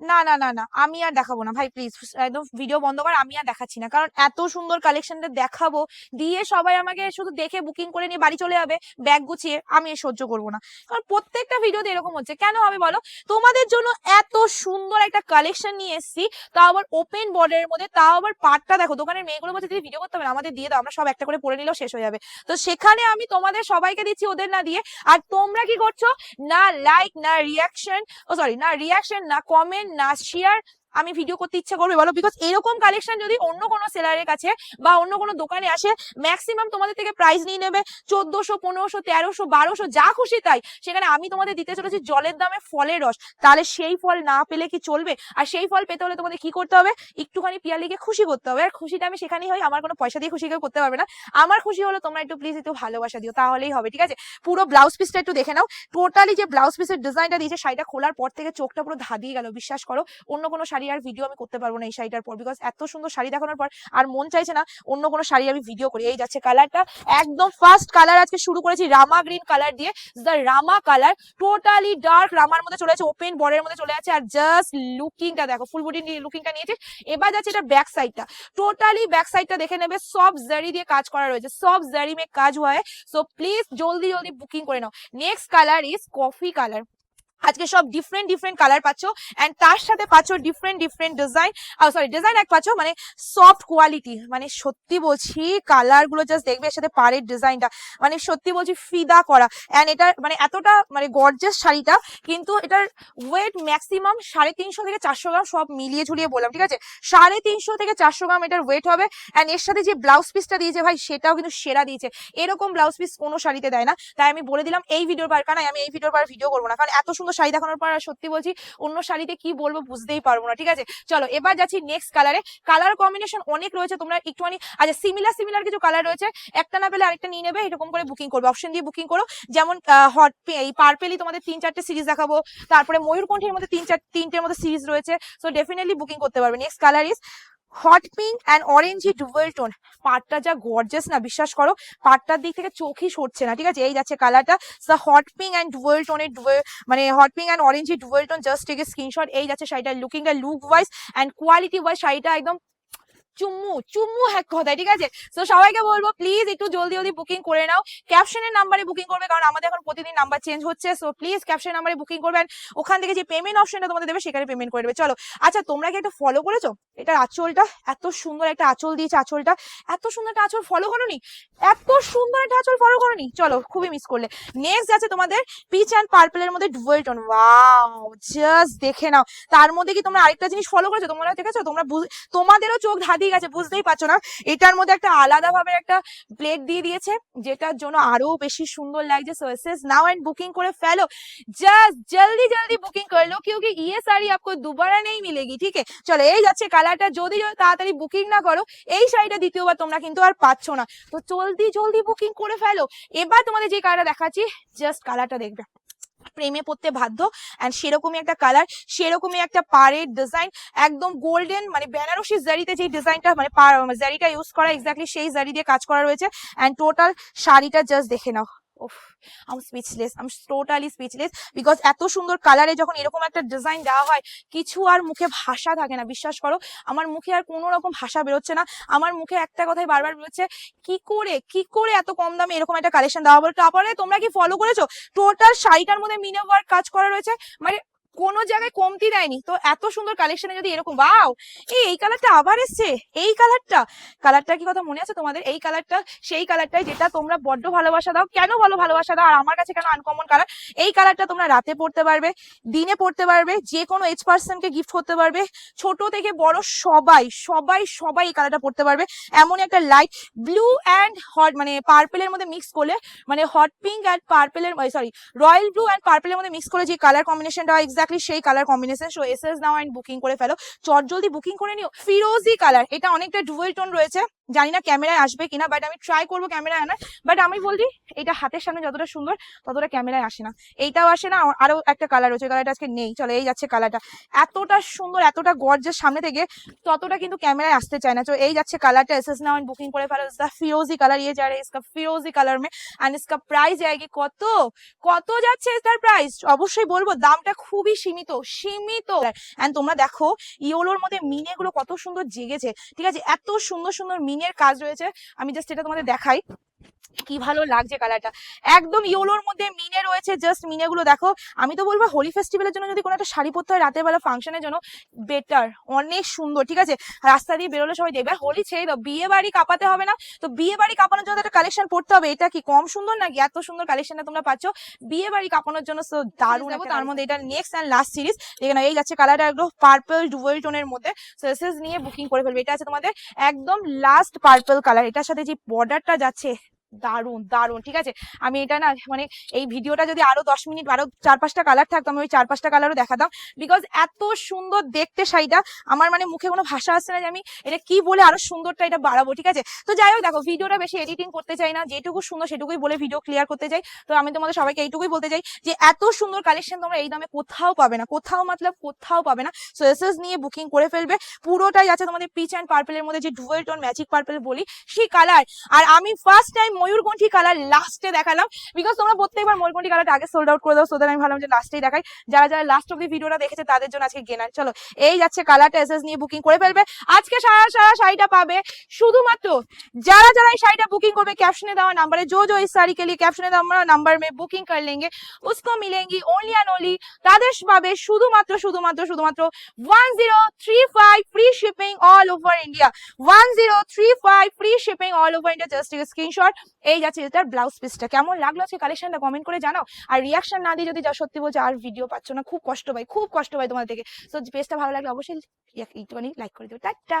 না না না না, আমি আর দেখাবো না। ভাই প্লিজ একদম ভিডিও বন্ধ কর, আমি আর দেখাচ্ছি না। কারণ এত সুন্দর কালেকশনটা দেখাবো, দিয়ে সবাই আমাকে শুধু দেখে বুকিং করে নিয়ে বাড়ি চলে যাবে, ব্যাগ গুছিয়ে আমি সহ্য করব না। কারণ প্রত্যেকটা ভিডিওতে এরকম হচ্ছে। কেন হবে বলো? তোমাদের জন্য এত সুন্দর একটা কালেকশন নিয়ে এসেছি, তাও আবার ওপেন বর্ডারের মধ্যে, তাও আবার পাটটা দেখো, দোকানের মেয়েগুলো বলছে দিদি ভিডিও করতে হবে আমাদের দিয়ে দাও, আমরা সব একটা করে পরে নিলেও শেষ হয়ে যাবে। তো সেখানে আমি তোমাদের সবাইকে দিচ্ছি ওদের না দিয়ে, আর তোমরা কি করছ? না লাইক না রিয়াকশন ও সরি না রিয়াকশন না কমেন্ট না শেয়ার আমি ভিডিও করতে ইচ্ছা করবে বলো? বিকজ এরকম কালেকশন যদি অন্য কোনো সেলারের কাছে বা অন্য কোনো দোকানে আসে ম্যাক্সিমাম তোমাদের থেকে প্রাইস নিয়ে নেবে চোদ্দশো, পনেরোশো, তেরোশো, বারোশো, যা খুশি তাই। সেখানে আমি তোমাদের দিতে চলেছি জলের দামে ফলের রস। তাহলে সেই ফল না পেলে কি চলবে? আর সেই ফল পেতে হলে তোমাদের কি করতে হবে? একটুখানি পিয়ালিকে খুশি করতে হবে। আর খুশিটা আমি সেখানেই হয়, আমার কোনো পয়সা দিয়ে খুশি কেউ করতে পারবে না। আমার খুশি হলো তোমরা একটু প্লিজ একটু ভালোবাসা দিও, তাহলেই হবে, ঠিক আছে? পুরো ব্লাউজ পিসটা একটু দেখে নাও। টোটালি যে ব্লাউজ পিসের ডিজাইনটা দিয়েছে, শাড়িটা খোলার পর থেকে চোখটা পুরো ধাঁধিয়ে গেল, বিশ্বাস করো। অন্য কোনো শাড়ি আর ভিডিও আমি করতে পারব না এই শাড়িটার পর বিকজ এত সুন্দর শাড়ি দেখানোর পর আর মন চাইছে না অন্য কোনো শাড়ি আমি ভিডিও করি। এই যাচ্ছে কালারটা একদম ফার্স্ট কালার আজকে শুরু করেছি রামা গ্রিন কালার দিয়ে। The rama colour totally dark রামার মধ্যে চলে আছে ওপেন বরের মধ্যে চলে আছে, আর জাস্ট লুকিংটা দেখো ফুল বডি লুকিংটা নিয়েছে। এবার যাচ্ছে এটা ব্যাক সাইডটা টোটালি ব্যাক সাইডটা দেখে নেবে, সব জারি দিয়ে কাজ করা রয়েছে, সব জারি মে কাজ হয়। সো প্লিজ জলদি জলদি বুকিং করে নাও। Next colour is coffee colour আজকে সব ডিফারেন্ট ডিফারেন্ট কালার পাচ্ছ। অ্যান্ড তার সাথে পাচ্ছ different different design sorry design এক পাচ্ছ মানে সফট কোয়ালিটি মানে সত্যি বলছি কালারগুলো জাস্ট দেখবে, এর সাথে পাড়ের ডিজাইনটা মানে সত্যি বলছি, ফিদা করা। এন্ড এটা মানে এতটা মানে গর্জাস শাড়িটা, কিন্তু এটার ওয়েট ম্যাক্সিমাম সাড়ে তিনশো থেকে চারশো গ্রাম সব মিলিয়ে ঝুলিয়ে বললাম, ঠিক আছে? সাড়ে তিনশো থেকে চারশো গ্রাম এটার ওয়েট হবে। এন্ড এর সাথে যে ব্লাউজ পিসটা দিয়েছে ভাই, সেটাও কিন্তু সেরা দিয়েছে। এরকম ব্লাউজ পিস কোনো শাড়িতে দেয় না। তাই আমি বলে দিলাম, এই ভিডিওর বার কারণ আমি এই ভিডিওর পর ভিডিও করব না। কারণ এত শাড়ি দেখানোর পর সত্যি বলছি, অন্য শাড়িতে কি বলব বুঝতেই পারব না, ঠিক আছে? চলো, এবার যাচ্ছি নেক্সট কালারে কালার কম্বিনেশন অনেক রয়েছে, তোমরা একটুখানি আচ্ছা সিমিলার সিমিলার কিছু কালার রয়েছে। একটা না পেলে আরেকটা নিয়ে নেবে, এরকম করে বুকিং করবে। অপশন দিয়ে বুকিং করো। যেমন হট এই পার্পেলই তোমাদের তিন চারটে সিরিজ দেখাবো। তারপরে ময়ূরকণ্ঠের মধ্যে তিন চার, তিনটের মধ্যে সিরিজ রয়েছে। সো ডেফিনেটলি বুকিং করতে পারবে। Next colour is hot pink and orangey dual tone পাটটা যা গর্জেস না, বিশ্বাস করো, পাটটার দিক থেকে চোখই সরছে না, ঠিক আছে? এই যাচ্ছে কালারটা হট পিঙ্ক অ্যান্ড ডুয়েল টোনের ডুয়েল মানে hot pink and orangey dual tone just take screenshot এই যাচ্ছে শাড়িটা looking লুকিংটা look wise and quality wise শাড়িটা একদম চুম্মু চুম্মু হ্যাক কথায়, ঠিক আছে? তো সবাইকে বলব প্লিজ একটু জলদি জলদি বুকিং করে নাও। ক্যাপশনের নাম্বারে বুকিং করবে, কারণ আমাদের এখন প্রতিদিন নাম্বার চেঞ্জ হচ্ছে। সো প্লিজ ক্যাপশন নাম্বারে বুকিং করবেন ওখান থেকে যে পেমেন্ট অপশনটা তোমাদের দেবে, সেখানে পেমেন্ট করে দেবে। চলো আচ্ছা তোমরা কি একটা ফলো করেছ? এটা আঁচলটা এত সুন্দর একটা আঁচল দিয়েছে আঁচলটা। এত সুন্দর একটা আঁচল ফলো করোনি? এত সুন্দর একটা আঁচল ফলো করোনি? চলো, খুবই মিস করলে। নেক্সট আছে তোমাদের পিচ অ্যান্ড পার্পলের মধ্যে ডুয়েল টোন ওয়াও জাস্ট দেখে নাও। তার মধ্যে কি তোমরা আরেকটা জিনিস ফলো করেছ? তোমরা দেখেছ? তোমরা তোমাদেরও চোখ ধাঁধিয়ে গেছে, বুঝতেই পারছ না? এটার মধ্যে একটা আলাদাভাবে একটা প্লেট দিয়ে দিয়েছে, যেটার জন্য আরও বেশি সুন্দর লাগছে। সোয়েসেস নাও অ্যান্ড বুকিং করে ফেলো। জাস্ট জলদি জলদি বুকিং করল কেউ কি ইয়ে সারি আপকো দুবারা নেই মিলেগি ঠিক চলো, এই যাচ্ছে কালার কালারটা যদি তাড়াতাড়ি বুকিং না করো, এই শাড়িটা দ্বিতীয়বার তোমরা কিন্তু আর পাচ্ছ না। তো জলদি জলদি বুকিং করে ফেলো। এবার তোমাদের যে কালারটা দেখাচ্ছি জাস্ট কালারটা দেখবে। প্রেমে পড়তে বাধ্য অ্যান্ড সেরকমই একটা কালার সেরকমই একটা পাড়ের ডিজাইন একদম গোল্ডেন মানে বেনারসি জারিতে যে ডিজাইনটা মানে জারিটা ইউজ করা এক্স্যাক্টলি সেই জারি দিয়ে কাজ করা রয়েছে অ্যান্ড টোটাল শাড়িটা জাস্ট দেখে নাও। ওফ I'm speechless I'm totally speechless because এত সুন্দর কালারে যখন এরকম একটা ডিজাইন দেওয়া হয়, কিছু আর মুখে ভাষা থাকে না, বিশ্বাস করো, আমার মুখে আর কোনো রকম ভাষা বেরোচ্ছে না, আমার মুখে একটা কথাই বারবার বেরোচ্ছে, কি করে কি করে এত কম দামে এরকম একটা কালেকশন দেওয়া বলো তারপরে তোমরা কি ফলো করেছ? টোটাল শাড়িটার মধ্যে মিনে ওয়ার্ক কাজ করা রয়েছে মানে কোনো জায়গায় কমতি দেয়নি। তো এত সুন্দর কালেকশনে যদি এরকম বাও এই এই কালারটা আবার এসছে, এই কালারটা কালারটা কি কথা মনে আছে তোমাদের? এই কালারটা সেই কালারটাই যেটা তোমরা বড্ড ভালোবাসা দাও। কেন বলো ভালোবাসা দাও? আর আমার কাছে কেন আনকমন কালার এই কালারটা তোমরা রাতে পড়তে পারবে, দিনে পড়তে পারবে যে কোনো এজ পার্সনকে গিফট করতে পারবে। ছোট থেকে বড় সবাই সবাই সবাই এই কালারটা পড়তে পারবে। এমন একটা লাইট ব্লু অ্যান্ড হট মানে পার্পেলের মধ্যে মিক্স করলে মানে হট পিঙ্ক অ্যান্ড পার্পেলের সরি রয়্যাল ব্লু অ্যান্ড পার্পেলের মধ্যে মিক্স করে যে কালার কম্বিনেশনটা হয় এক্স্যাক্টলি সেই কালার কম্বিনেশন সো এস এস নাও অ্যান্ড বুকিং করে ফেলো। চট জলদি বুকিং করে নিও। ফিরোজি কালার এটা অনেকটা ডুয়েল টোন রয়েছে। জানি না ক্যামেরায় আসবে কিনা বাট আমি ট্রাই করব ক্যামেরায় আনার। বাট আমি বলি এটা হাতের সামনে যতটা সুন্দর, ততটা ক্যামেরায় আসে না। এইটাও আসে না, আরও একটা কালার রয়েছে কালারটা আজকে নেই। চলো, এই যাচ্ছে কালারটা এতটা সুন্দর, এতটা গর্জের সামনে থেকে, ততটা কিন্তু ক্যামেরায় আসতে চায় না। তো এই যাচ্ছে কালারটা এস এস নাও বুকিং করে ফেলো। ইসকা ফিরোজি কালার ইয়ে যা ইসকা ফিরোজি কালার মে অ্যান্ড ইসকা প্রাইস কি, কত? কত যাচ্ছে তার প্রাইস অবশ্যই বলব, দামটা খুবই সীমিত সীমিত। অ্যান্ড তোমরা দেখো ইওলোর মধ্যে মিনেগুলো কত সুন্দর জেগেছে। ঠিক আছে, এত সুন্দর সুন্দর মিনে মিনের কাজ রয়েছে আমি জাস্ট এটা তোমাদের দেখাই। কি ভালো লাগছে কালারটা। একদম ইয়োলোর মধ্যে মিনে রয়েছে জাস্ট মিনে গুলো দেখো। আমি তো বলব হোলি ফেস্টিভ্যালের জন্য যদি কোনো একটা শাড়ি পরতে হয় রাতের বেলা ফাংশনের জন্য বেটার অনেক সুন্দর ঠিক আছে? রাস্তা দিয়ে বেরোলে সবাই দেখবে হোলি ছেড়ে দাও বিয়ে বাড়ি কাঁপাতে হবে না। তো বিয়ে বাড়ি কাঁপানোর জন্য একটা কালেকশন পড়তে হবে এটা কি কম সুন্দর নাকি এত সুন্দর কালেকশনটা তোমরা পাচ্ছ? বিয়ে বাড়ি কাঁপানোর জন্য তো দারুণ তার মধ্যে এটা নেক্সট অ্যান্ড লাস্ট সিরিজ দেখে এই যাচ্ছে কালারটা একদম পার্পল ডুয়েল টোনের মধ্যে। সেসেস নিয়ে বুকিং করে ফেলবে। এটা আছে তোমাদের একদম লাস্ট পার্পল কালার এটার সাথে যে বর্ডারটা যাচ্ছে দারুণ দারুণ, ঠিক আছে? আমি এটা না মানে এই ভিডিওটা যদি আরও দশ মিনিট, আরও চার পাঁচটা কালার থাকতো, আমি ওই চার পাঁচটা কালারও দেখাতাম। বিকজ এত সুন্দর দেখতে শাড়িটা, আমার মানে মুখে কোনো ভাষা আসছে না যে আমি এটা কি বলে আরও সুন্দরটা এটা বাড়াবো, ঠিক আছে? তো যাই হোক, দেখো, ভিডিওটা বেশি এডিটিং করতে চাই না, যেটুকু সুন্দর সেটুকুই বলে ভিডিও ক্লিয়ার করতে চাই। তো আমি তোমাদের সবাইকে এইটুকুই বলতে চাই যে, এত সুন্দর কালেকশন তোমরা এই দামে কোথাও পাবে না, কোথাও মতলব কোথাও পাবে না। সো এসএস নিয়ে বুকিং করে ফেলবে। পুরোটাই আছে তোমাদের পিচ অ্যান্ড পার্পেলের মধ্যে, যে ডুয়েল টোন ম্যাজিক পার্পেল বলি, সেই কালার আর আমি ফার্স্ট টাইম ময়ূরকণ্ঠী কালার লাস্টে দেখালাম। বিকজ তোমরা প্রত্যেকবার ময়ূরকণ্ঠী কালারটা আগে সোল্ড আউট করে দাও সো দ্যাট আমি ভাবলাম যে লাস্টেই দেখাই। যারা যারা লাস্ট অব্দি ভিডিওটা দেখেছে, তাদের জন্য আজকে গেনার। চলো, এই যাচ্ছে কালারটা এসএস নিয়ে বুকিং করে ফেলবে। আজকে সারা সারা শাড়িটা পাবে শুধুমাত্র যারা যারা এই শাড়িটা বুকিং করবে ক্যাপশনে দেওয়া নাম্বারে জো জো এই শাড়ি কে লিয়ে ক্যাপশনে দেওয়া নাম্বার মে বুকিং কর লেঙ্গে উসকো মিলেঙ্গি ওনলি অ্যান্ড ওনলি তাদের পাবে শুধুমাত্র শুধুমাত্র শুধুমাত্র one zero three five free shipping all over India one zero three five free shipping all over India just screenshot এই যাচ্ছে এটার ব্লাউজ পিসটা কেমন লাগল আজকে কালেকশনটা কমেন্ট করে জানাও। আর রিয়াকশন না দিয়ে যদি যা সত্যি বলছো, আর ভিডিও পাচ্ছ না, খুব কষ্ট পাই খুব কষ্ট পাই তোমাদের থেকে। সো পেজটা ভালো লাগলে অবশ্যই একটুখানি লাইক করে দেবো টাটা!